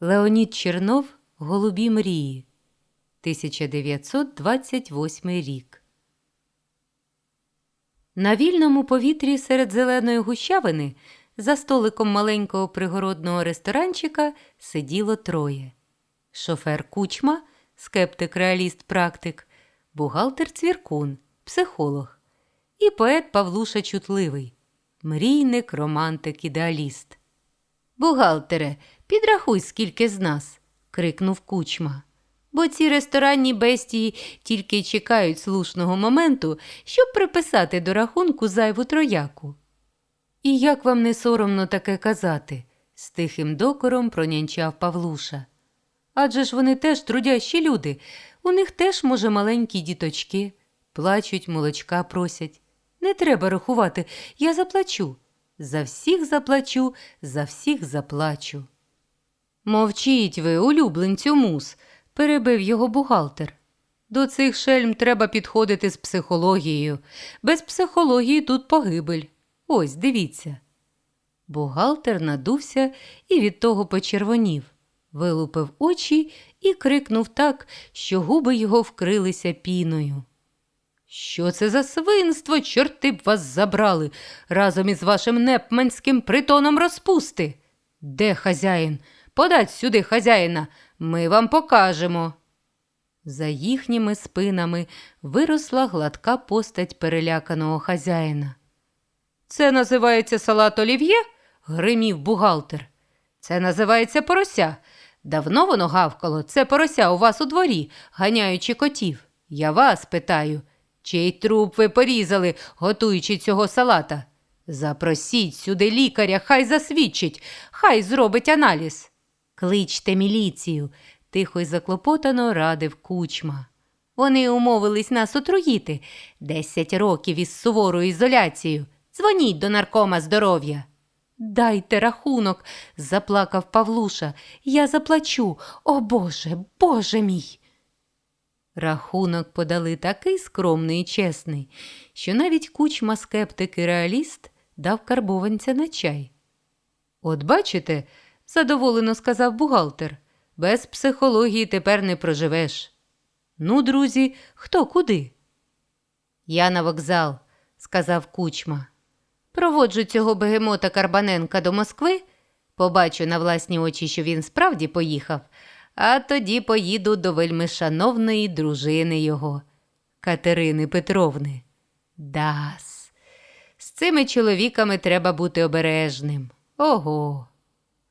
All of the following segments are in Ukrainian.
Леонід Чернов Голубі мрії 1928 рік. На вільному повітрі серед зеленої гущавини за столиком маленького пригородного ресторанчика сиділо троє: шофер Кучма, скептик реаліст практик, бухгалтер Цвіркун, психолог і поет Павлуша Чутливий, мрійник, романтик, ідеаліст. Бухгалтере, підрахуй, скільки з нас, крикнув кучма. Бо ці ресторанні бестії тільки й чекають слушного моменту, щоб приписати до рахунку зайву трояку. І як вам не соромно таке казати? з тихим докором пронянчав Павлуша. Адже ж вони теж трудящі люди, у них теж, може, маленькі діточки, плачуть, молочка просять. Не треба рахувати, я заплачу. За всіх заплачу, за всіх заплачу. Мовчіть ви, улюбленцю мус, перебив його бухгалтер. До цих шельм треба підходити з психологією. Без психології тут погибель. Ось дивіться. Бухгалтер надувся і від того почервонів, вилупив очі і крикнув так, що губи його вкрилися піною. Що це за свинство, чорти б вас забрали разом із вашим непманським притоном розпусти? Де хазяїн? Подать сюди хазяїна, ми вам покажемо. За їхніми спинами виросла гладка постать переляканого хазяїна. Це називається салат олів'є? гримів бухгалтер. Це називається порося. Давно воно гавкало, це порося у вас у дворі, ганяючи котів. Я вас питаю, чий труп ви порізали, готуючи цього салата? Запросіть сюди лікаря, хай засвідчить, хай зробить аналіз. Кличте міліцію, тихо й заклопотано радив кучма. Вони умовились нас отруїти десять років із суворою ізоляцією. Дзвоніть до наркома здоров'я. Дайте рахунок, заплакав Павлуша. Я заплачу. О Боже, Боже мій. Рахунок подали такий скромний і чесний, що навіть кучма скептик і реаліст дав карбованця на чай. От бачите, задоволено сказав бухгалтер, без психології тепер не проживеш. Ну, друзі, хто куди? Я на вокзал, сказав кучма. Проводжу цього бегемота Карбаненка до Москви, побачу на власні очі, що він справді поїхав, а тоді поїду до вельми шановної дружини його, Катерини Петровни. Дас. З цими чоловіками треба бути обережним. Ого.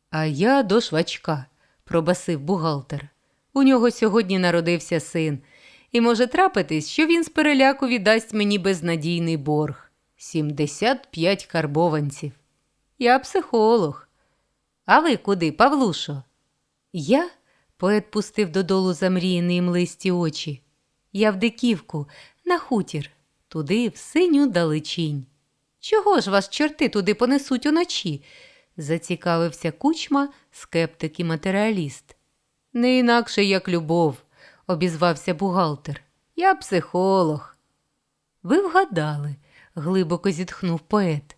А я до швачка, пробасив бухгалтер. У нього сьогодні народився син, і може трапитись, що він з переляку віддасть мені безнадійний борг. 75 карбованців. Я психолог. А ви куди, Павлушо? Я? Поет пустив додолу замріяні млисті очі. Я в диківку, на хутір, туди, в синю далечінь. Чого ж вас чорти туди понесуть уночі? Зацікавився кучма, скептик і матеріаліст. Не інакше, як любов, обізвався бухгалтер. Я психолог. Ви вгадали глибоко зітхнув поет.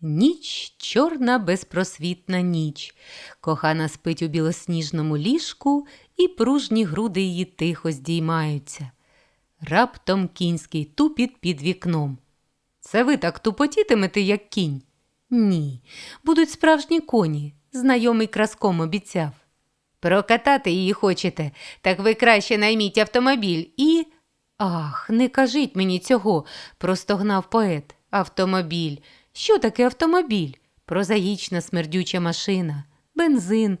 Ніч, чорна безпросвітна ніч. Кохана спить у білосніжному ліжку, і пружні груди її тихо здіймаються. Раптом кінський тупіт під вікном. Це ви так тупотітимете, як кінь? Ні, будуть справжні коні, знайомий краском обіцяв. Прокатати її хочете, так ви краще найміть автомобіль і. Ах, не кажіть мені цього, простогнав поет. Автомобіль. Що таке автомобіль? Прозаїчна смердюча машина, бензин,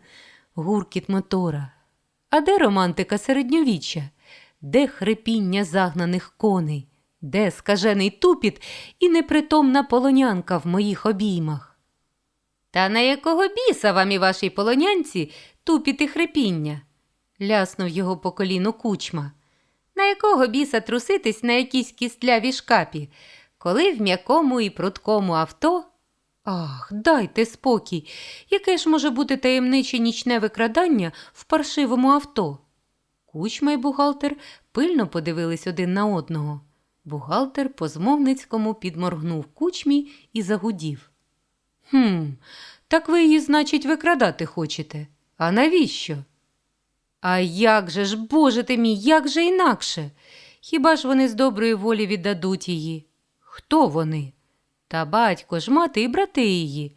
гуркіт мотора. А де романтика середньовіччя? Де хрипіння загнаних коней? Де скажений тупіт і непритомна полонянка в моїх обіймах? Та на якого біса вам і вашій полонянці тупіт і хрипіння? ляснув його по коліну кучма. На якого біса труситись на якійсь кістлявій шкапі, коли в м'якому і пруткому авто? Ах, дайте спокій, яке ж може бути таємниче нічне викрадання в паршивому авто? Кучма й бухгалтер пильно подивились один на одного. Бухгалтер по змовницькому підморгнув кучмі і загудів. Хм, так ви її, значить, викрадати хочете? А навіщо? А як же ж, Боже ти мій, як же інакше? Хіба ж вони з доброї волі віддадуть її? Хто вони? Та батько ж, мати і брати її.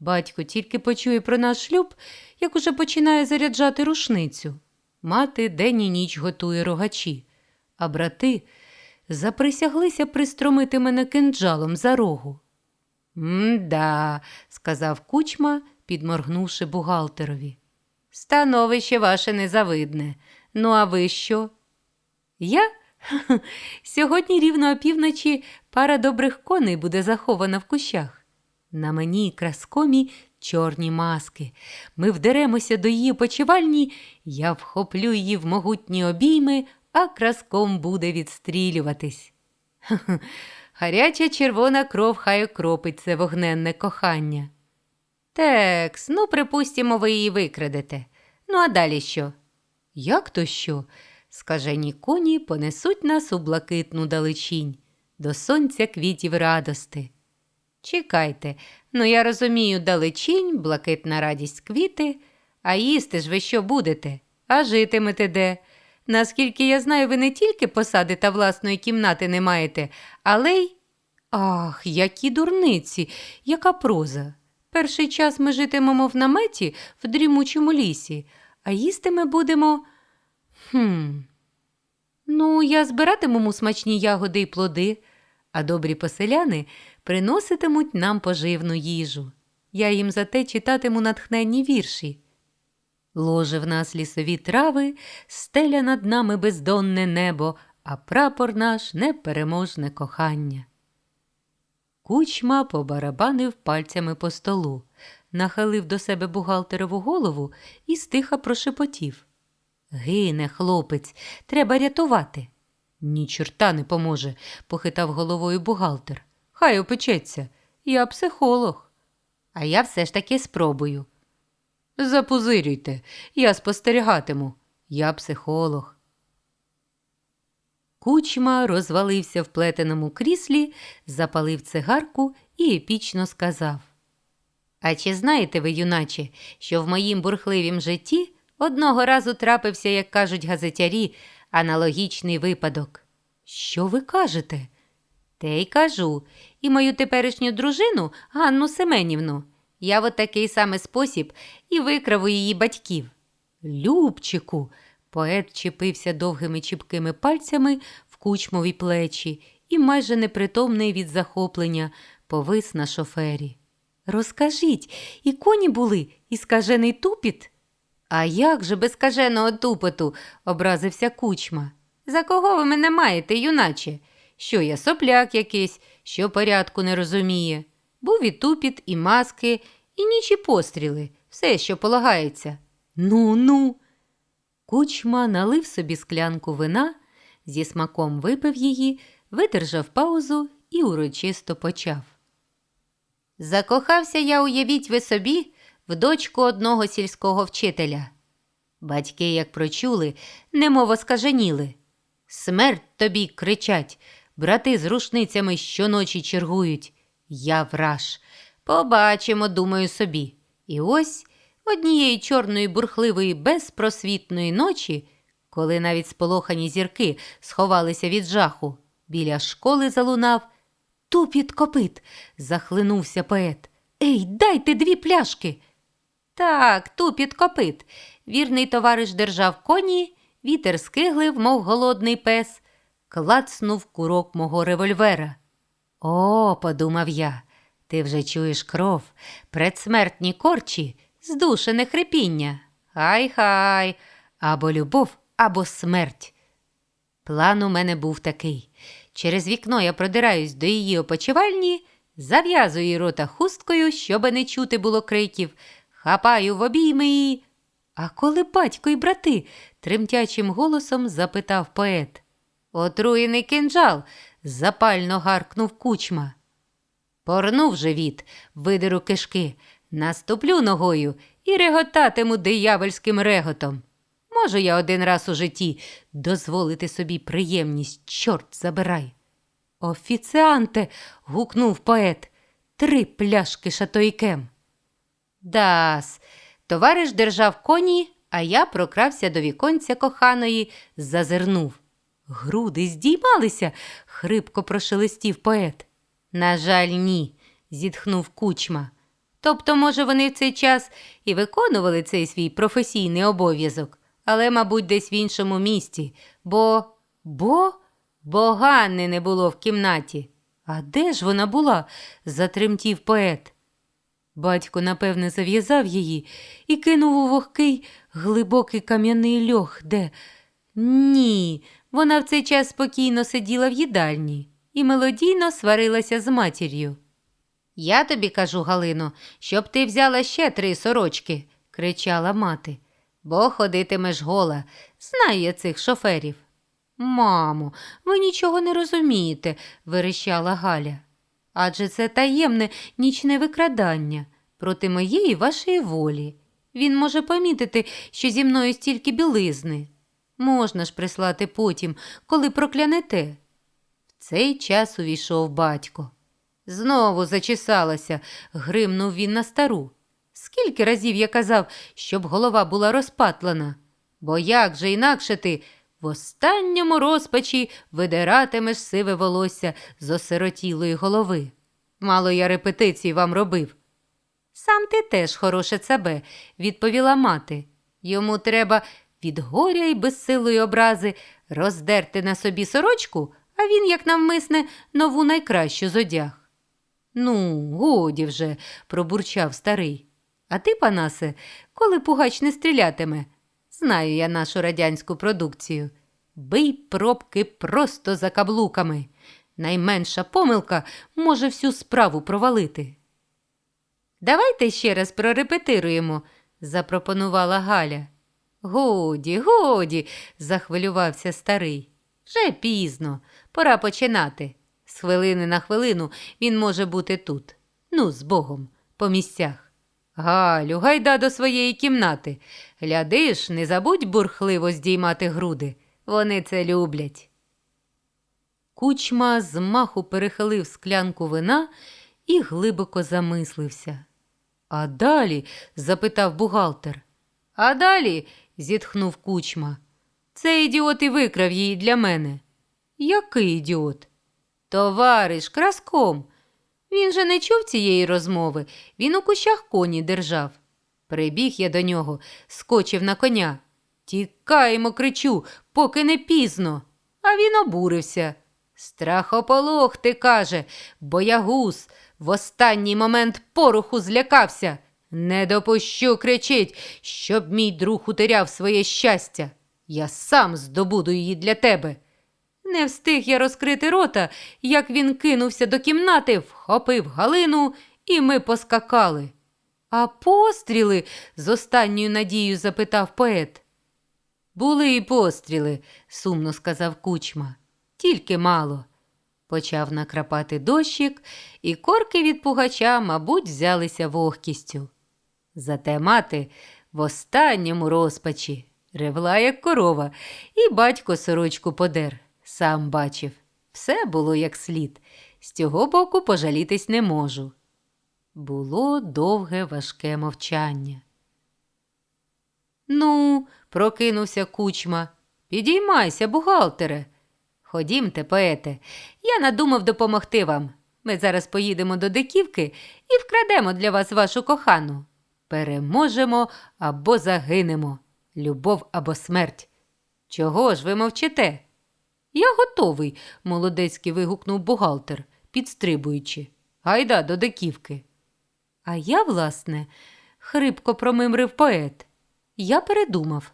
Батько тільки почує про наш шлюб, як уже починає заряджати рушницю. Мати день і ніч готує рогачі, а брати заприсяглися пристромити мене кинджалом за рогу. М-да, сказав кучма, підморгнувши бухгалтерові. Становище ваше незавидне. Ну, а ви що? Я? Сьогодні рівно опівночі пара добрих коней буде захована в кущах. На мені краскомі чорні маски. Ми вдеремося до її почивальні, я вхоплю її в могутні обійми, а краском буде відстрілюватись. Гаряча червона кров хай окропить це вогненне кохання. Текс, ну, припустимо, ви її викрадете. Ну, а далі що? Як то що? Скажені коні понесуть нас у блакитну далечінь, до сонця квітів радости. Чекайте, ну я розумію, далечінь, блакитна радість квіти, а їсти ж ви що будете, а житимете де? Наскільки я знаю, ви не тільки посади та власної кімнати не маєте, але й. Ах, які дурниці, яка проза. Перший час ми житимемо в наметі в дрімучому лісі, а їсти ми будемо. Хм. Ну, я збиратиму смачні ягоди й плоди, а добрі поселяни приноситимуть нам поживну їжу. Я їм зате читатиму натхненні вірші. Ложе в нас лісові трави, стеля над нами бездонне небо, а прапор наш непереможне кохання. Кучма побарабанив пальцями по столу, нахилив до себе бухгалтерову голову і стиха прошепотів. Гине, хлопець, треба рятувати. Ні чорта не поможе, похитав головою бухгалтер. Хай опечеться. Я психолог. А я все ж таки спробую. Запузирюйте, я спостерігатиму. Я психолог. Кучма розвалився в плетеному кріслі, запалив цигарку і епічно сказав. А чи знаєте ви, юначе, що в моїм бурхливім житті одного разу трапився, як кажуть газетярі, аналогічний випадок? Що ви кажете? Те й кажу, і мою теперішню дружину Ганну Семенівну. Я в отакий самий спосіб і викрав у її батьків. Любчику, поет чіпився довгими чіпкими пальцями в кучмові плечі і майже непритомний від захоплення повис на шофері. Розкажіть, і коні були, і скажений тупіт? А як же без скаженого тупоту? образився кучма. За кого ви мене маєте, юначе? Що я сопляк якийсь, що порядку не розуміє. Був і тупіт, і маски, і нічі постріли, все, що полагається. Ну, ну. Кучма налив собі склянку вина, зі смаком випив її, видержав паузу і урочисто почав. Закохався я, уявіть ви собі, в дочку одного сільського вчителя. Батьки, як прочули, немов оскаженіли. Смерть тобі кричать, брати з рушницями щоночі чергують. Я враж. Побачимо, думаю собі. І ось однієї чорної бурхливої безпросвітної ночі, коли навіть сполохані зірки сховалися від жаху, біля школи залунав тупіт копит, захлинувся поет. Ей, дайте дві пляшки. Так, тупіт копит. Вірний товариш держав коні, вітер скиглив, мов голодний пес, клацнув курок мого револьвера. О, подумав я, ти вже чуєш кров, предсмертні корчі, здушене хрипіння. Хай-хай, або любов, або смерть. План у мене був такий. Через вікно я продираюсь до її опочивальні, зав'язую її рота хусткою, щоби не чути було криків, хапаю в обійми і. А коли батько і брати? тремтячим голосом запитав поет. Отруєний кинджал, запально гаркнув кучма. Порнув живіт, видеру кишки, наступлю ногою і реготатиму диявольським реготом. Можу я один раз у житті дозволити собі приємність, чорт забирай. Офіціанте. гукнув поет. Три пляшки шатойкем. Дас, Товариш держав коні, а я прокрався до віконця коханої, зазирнув. Груди здіймалися, хрипко прошелестів поет. На жаль, ні, зітхнув кучма. Тобто, може, вони в цей час і виконували цей свій професійний обов'язок, але, мабуть, десь в іншому місті, бо. бо. Боганни не було в кімнаті. А де ж вона була? затремтів поет. Батько, напевне, зав'язав її і кинув у вогкий глибокий кам'яний льох, де. Ні, вона в цей час спокійно сиділа в їдальні і мелодійно сварилася з матір'ю. Я тобі кажу, Галино, щоб ти взяла ще три сорочки, кричала мати, бо ходитимеш гола. Знаю я цих шоферів. Мамо, ви нічого не розумієте, верещала Галя. Адже це таємне нічне викрадання проти моєї вашої волі. Він може помітити, що зі мною стільки білизни. Можна ж прислати потім, коли проклянете. В цей час увійшов батько. Знову зачесалася, гримнув він на стару. Скільки разів я казав, щоб голова була розпатлана, бо як же інакше ти в останньому розпачі видиратимеш сиве волосся з осиротілої голови. Мало я репетицій вам робив. Сам ти теж хороше себе, відповіла мати. Йому треба від горя й безсилої образи роздерти на собі сорочку, а він, як навмисне, нову найкращу зодяг. Ну, годі вже, пробурчав старий. А ти, панасе, коли пугач не стрілятиме? Знаю я нашу радянську продукцію. Бий пробки просто за каблуками. Найменша помилка може всю справу провалити. Давайте ще раз прорепетируємо, запропонувала Галя. Годі, годі, захвилювався старий. Вже пізно, пора починати. З хвилини на хвилину він може бути тут. Ну, з Богом, по місцях. Галю, гайда до своєї кімнати. Глядиш, не забудь бурхливо здіймати груди. Вони це люблять. Кучма з маху перехилив склянку вина і глибоко замислився. А далі? запитав бухгалтер. А далі, зітхнув кучма. Цей ідіот і викрав її для мене. Який ідіот? Товариш, краском. Він же не чув цієї розмови, він у кущах коні держав. Прибіг я до нього, скочив на коня. Тікаємо, кричу, поки не пізно. А він обурився. Страхополох, ти каже, боягуз, в останній момент пороху злякався. Не допущу, кричить, щоб мій друг утеряв своє щастя. Я сам здобуду її для тебе. Не встиг я розкрити рота, як він кинувся до кімнати, вхопив Галину, і ми поскакали. А постріли? з останньою надією запитав поет. Були і постріли, сумно сказав кучма. Тільки мало. Почав накрапати дощик, і корки від пугача, мабуть, взялися вогкістю. Зате мати в останньому розпачі ревла, як корова, і батько сорочку подер. Сам бачив, все було як слід, з цього боку пожалітись не можу. Було довге важке мовчання. Ну, прокинувся кучма. Підіймайся, бухгалтере. Ходімте, поете, я надумав допомогти вам. Ми зараз поїдемо до диківки і вкрадемо для вас вашу кохану. Переможемо або загинемо. Любов або смерть. Чого ж ви мовчите? Я готовий, молодецький вигукнув бухгалтер, підстрибуючи. Гайда до диківки. А я, власне, хрипко промимрив поет. Я передумав,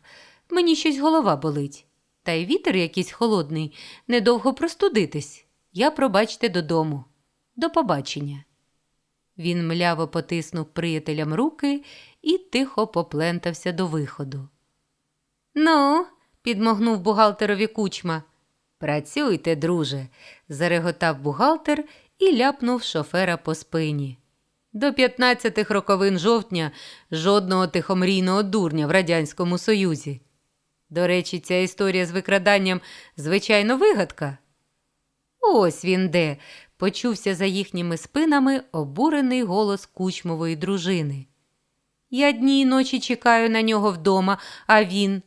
мені щось голова болить. Та й вітер якийсь холодний, недовго простудитись. Я, пробачте, додому. До побачення. Він мляво потиснув приятелям руки і тихо поплентався до виходу. Ну, підмогнув бухгалтерові кучма. Працюйте, друже, зареготав бухгалтер і ляпнув шофера по спині. До 15-х роковин жовтня жодного тихомрійного дурня в Радянському Союзі. До речі, ця історія з викраданням, звичайно, вигадка. Ось він де, почувся за їхніми спинами обурений голос кучмової дружини. Я дні й ночі чекаю на нього вдома, а він.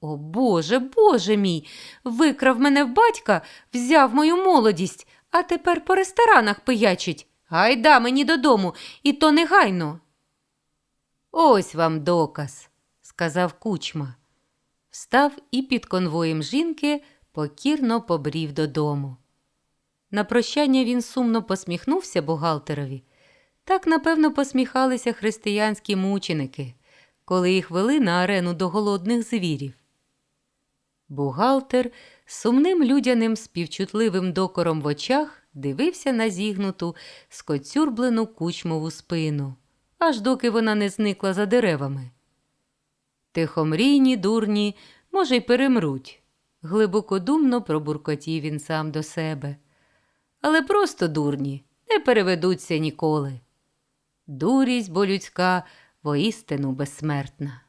О Боже, Боже мій, викрав мене в батька, взяв мою молодість, а тепер по ресторанах пиячить. Гайда мені додому, і то негайно. Ось вам доказ, сказав кучма. Встав і під конвоєм жінки покірно побрів додому. На прощання він сумно посміхнувся бухгалтерові. Так, напевно, посміхалися християнські мученики, коли їх вели на арену до голодних звірів. Бухгалтер сумним людяним співчутливим докором в очах дивився на зігнуту, скоцюрблену кучмову спину, аж доки вона не зникла за деревами. Тихомрійні, дурні, може, й перемруть. Глибокодумно пробуркотів він сам до себе. Але просто дурні не переведуться ніколи. Дурість бо людська воістину безсмертна.